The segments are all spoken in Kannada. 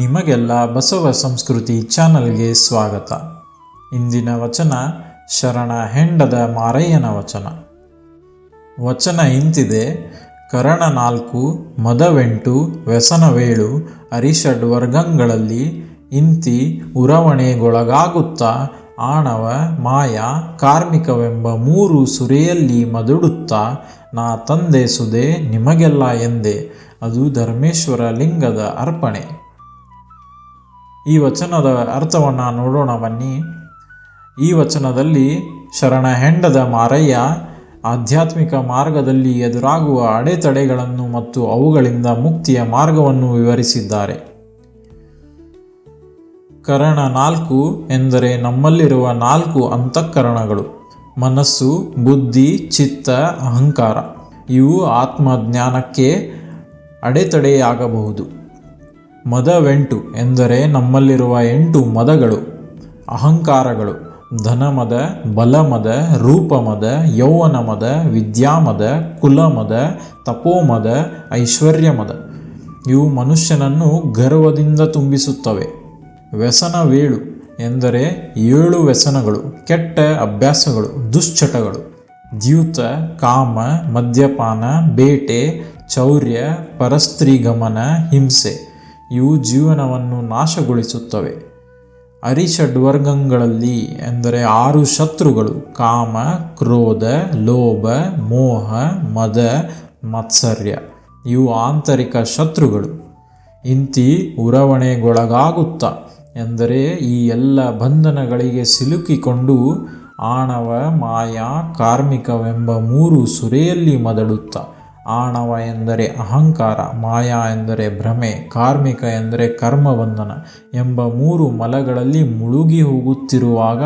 ನಿಮಗೆಲ್ಲ ಬಸವ ಸಂಸ್ಕೃತಿ ಚಾನಲ್ಗೆ ಸ್ವಾಗತ. ಇಂದಿನ ವಚನ ಶರಣ ಹೆಂಡದ ಮಾರಯ್ಯನ ವಚನ. ವಚನ ಇಂತಿದೆ, ಕರಣ ನಾಲ್ಕು, ಮದವೆಂಟು, ವ್ಯಸನವೇಳು, ಅರಿಷಡ್ ವರ್ಗಂಗಳಲ್ಲಿ ಇಂತಿ ಉರವಣೆಗೊಳಗಾಗುತ್ತಾ ಆಣವ, ಮಾಯ, ಕಾರ್ಮಿಕವೆಂಬ ಮೂರು ಸುರೆಯಲ್ಲಿ ಮದುಡುತ್ತಾ, ನಾ ತಂದೆ ಸುದೆ ನಿಮಗೆಲ್ಲ ಎಂದೆ, ಅದು ಧರ್ಮೇಶ್ವರ ಲಿಂಗದ ಅರ್ಪಣೆ. ಈ ವಚನದ ಅರ್ಥವನ್ನು ನೋಡೋಣ ಬನ್ನಿ. ಈ ವಚನದಲ್ಲಿ ಶರಣ ಹೆಂಡದ ಮಾರಯ್ಯ ಆಧ್ಯಾತ್ಮಿಕ ಮಾರ್ಗದಲ್ಲಿ ಎದುರಾಗುವ ಅಡೆತಡೆಗಳನ್ನು ಮತ್ತು ಅವುಗಳಿಂದ ಮುಕ್ತಿಯ ಮಾರ್ಗವನ್ನು ವಿವರಿಸಿದ್ದಾರೆ. ಕರಣ ನಾಲ್ಕು ಎಂದರೆ ನಮ್ಮಲ್ಲಿರುವ ನಾಲ್ಕು ಅಂತಃಕರಣಗಳು, ಮನಸ್ಸು, ಬುದ್ಧಿ, ಚಿತ್ತ, ಅಹಂಕಾರ. ಇವು ಆತ್ಮಜ್ಞಾನಕ್ಕೆ ಅಡೆತಡೆಯಾಗಬಹುದು. ಮದವೆಂಟು ಎಂದರೆ ನಮ್ಮಲ್ಲಿರುವ ಎಂಟು ಮದಗಳು. ಅಹಂಕಾರಗಳು, ಧನಮದ, ಬಲಮದ, ರೂಪಮದ, ಯೌವನಮದ, ವಿದ್ಯಾಮದ, ಕುಲಮದ, ತಪೋಮದ, ಐಶ್ವರ್ಯಮದ. ಇವು ಮನುಷ್ಯನನ್ನು ಗರ್ವದಿಂದ ತುಂಬಿಸುತ್ತವೆ. ವ್ಯಸನವೇಳು ಎಂದರೆ ಏಳು ವ್ಯಸನಗಳು, ಕೆಟ್ಟ ಅಭ್ಯಾಸಗಳು, ದುಶ್ಚಟಗಳು. ದ್ಯೂತ, ಕಾಮ, ಮದ್ಯಪಾನ, ಬೇಟೆ, ಚೌರ್ಯ, ಪರಸ್ತ್ರೀಗಮನ, ಹಿಂಸೆ. ಇವು ಜೀವನವನ್ನು ನಾಶಗೊಳಿಸುತ್ತವೆ. ಅರಿಷಡ್ವರ್ಗಗಳಲ್ಲಿ ಎಂದರೆ ಆರು ಶತ್ರುಗಳು, ಕಾಮ, ಕ್ರೋಧ, ಲೋಭ, ಮೋಹ, ಮದ, ಮತ್ಸರ್ಯ. ಇವು ಆಂತರಿಕ ಶತ್ರುಗಳು. ಇಂತಿ ಉರವಣೆಗೊಳಗಾಗುತ್ತ ಎಂದರೆ ಈ ಎಲ್ಲ ಬಂಧನಗಳಿಗೆ ಸಿಲುಕಿಕೊಂಡು ಆಣವ, ಮಾಯಾ, ಕಾರ್ಮಿಕವೆಂಬ ಮೂರು ಸುರೆಯಲ್ಲಿ ಮದಡುತ್ತ. ಆಣವ ಎಂದರೆ ಅಹಂಕಾರ, ಮಾಯಾ ಎಂದರೆ ಭ್ರಮೆ, ಕಾರ್ಮಿಕ ಎಂದರೆ ಕರ್ಮಬಂಧನ ಎಂಬ ಮೂರು ಮಲಗಳಲ್ಲಿ ಮುಳುಗಿ ಹೋಗುತ್ತಿರುವಾಗ,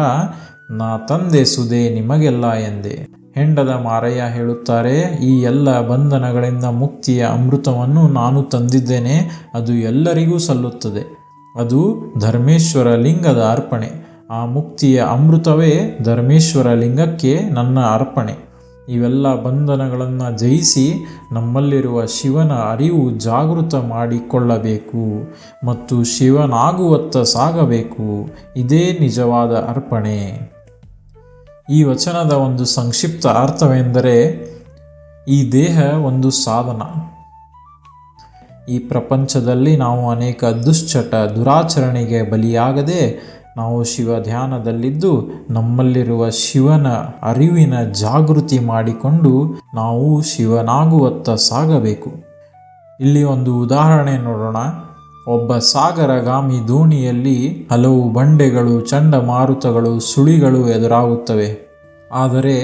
ನಾ ತಂದೆ ಸುದೆ ನಿಮಗೆಲ್ಲ ಎಂದೆ. ಹೆಂಡದ ಮಾರಯ್ಯ ಹೇಳುತ್ತಾರೆ, ಈ ಎಲ್ಲ ಬಂಧನಗಳಿಂದ ಮುಕ್ತಿಯ ಅಮೃತವನ್ನು ನಾನು ತಂದಿದ್ದೇನೆ, ಅದು ಎಲ್ಲರಿಗೂ ಸಲ್ಲುತ್ತದೆ. ಅದು ಧರ್ಮೇಶ್ವರ ಲಿಂಗದ ಅರ್ಪಣೆ. ಆ ಮುಕ್ತಿಯ ಅಮೃತವೇ ಧರ್ಮೇಶ್ವರ ಲಿಂಗಕ್ಕೆ ನನ್ನ ಅರ್ಪಣೆ. ಇವೆಲ್ಲ ಬಂಧನಗಳನ್ನು ಜಯಿಸಿ ನಮ್ಮಲ್ಲಿರುವ ಶಿವನ ಅರಿವು ಜಾಗೃತ ಮಾಡಿಕೊಳ್ಳಬೇಕು ಮತ್ತು ಶಿವನಾಗುವತ್ತ ಸಾಗಬೇಕು. ಇದೇ ನಿಜವಾದ ಅರ್ಪಣೆ. ಈ ವಚನದ ಒಂದು ಸಂಕ್ಷಿಪ್ತ ಅರ್ಥವೆಂದರೆ ಈ ದೇಹ ಒಂದು ಸಾಧನ. ಈ ಪ್ರಪಂಚದಲ್ಲಿ ನಾವು ಅನೇಕ ದುಶ್ಚಟ, ದುರಾಚರಣೆಗೆ ಬಲಿಯಾಗದೆ ನಾವು ಶಿವ ಧ್ಯಾನದಲ್ಲಿದ್ದು ನಮ್ಮಲ್ಲಿರುವ ಶಿವನ ಅರಿವಿನ ಜಾಗೃತಿ ಮಾಡಿಕೊಂಡು ನಾವು ಶಿವನಾಗುವತ್ತ ಸಾಗಬೇಕು. ಇಲ್ಲಿ ಒಂದು ಉದಾಹರಣೆ ನೋಡೋಣ. ಒಬ್ಬ ಸಾಗರಗಾಮಿ ದೋಣಿಯಲ್ಲಿ ಹಲವು ಬಂಡೆಗಳು, ಚಂಡಮಾರುತಗಳು, ಸುಳಿಗಳು ಎದುರಾಗುತ್ತವೆ. ಆದರೆ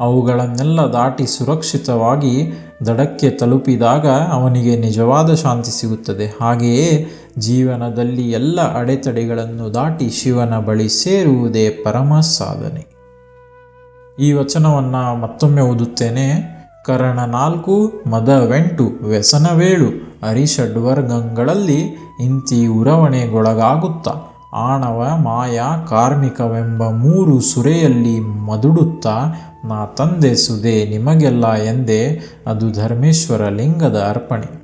ಅವುಗಳನ್ನೆಲ್ಲ ದಾಟಿ ಸುರಕ್ಷಿತವಾಗಿ ದಡಕ್ಕೆ ತಲುಪಿದಾಗ ಅವನಿಗೆ ನಿಜವಾದ ಶಾಂತಿ ಸಿಗುತ್ತದೆ. ಹಾಗೆಯೇ ಜೀವನದಲ್ಲಿ ಎಲ್ಲ ಅಡೆತಡೆಗಳನ್ನು ದಾಟಿ ಶಿವನ ಬಳಿ ಸೇರುವುದೇ ಪರಮ ಸಾಧನೆ. ಈ ವಚನವನ್ನು ಮತ್ತೊಮ್ಮೆ ಓದುತ್ತೇನೆ. ಕರಣ ನಾಲ್ಕು ಮದವೆಂಟು ವ್ಯಸನವೇಳು ಅರಿಷಡ್ವರ್ಗಗಳಲ್ಲಿ ಇಂತಿ ಉರವಣೆಗೊಳಗಾಗುತ್ತ ಆಣವ ಮಾಯ ಕಾರ್ಮಿಕವೆಂಬ ಮೂರು ಸುರೆಯಲ್ಲಿ ಮದುಡುತ್ತಾ, ನಾ ತಂದೆ ಸುದೆ ನಿಮಗೆಲ್ಲ ಎಂದೇ, ಅದು ಧರ್ಮೇಶ್ವರ ಲಿಂಗದ ಅರ್ಪಣೆ.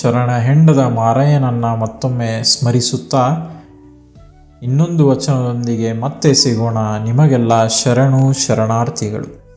ಶರಣ ಹೆಂಡದ ಮಾರಯ್ಯನನ್ನ ಮತ್ತೊಮ್ಮೆ ಸ್ಮರಿಸುತ್ತಾ, ಇನ್ನೊಂದು ವಚನದೊಂದಿಗೆ ಮತ್ತೆ ಸಿಗೋಣ, ನಿಮಗೆಲ್ಲ ಶರಣು ಶರಣಾರ್ಥಿಗಳು.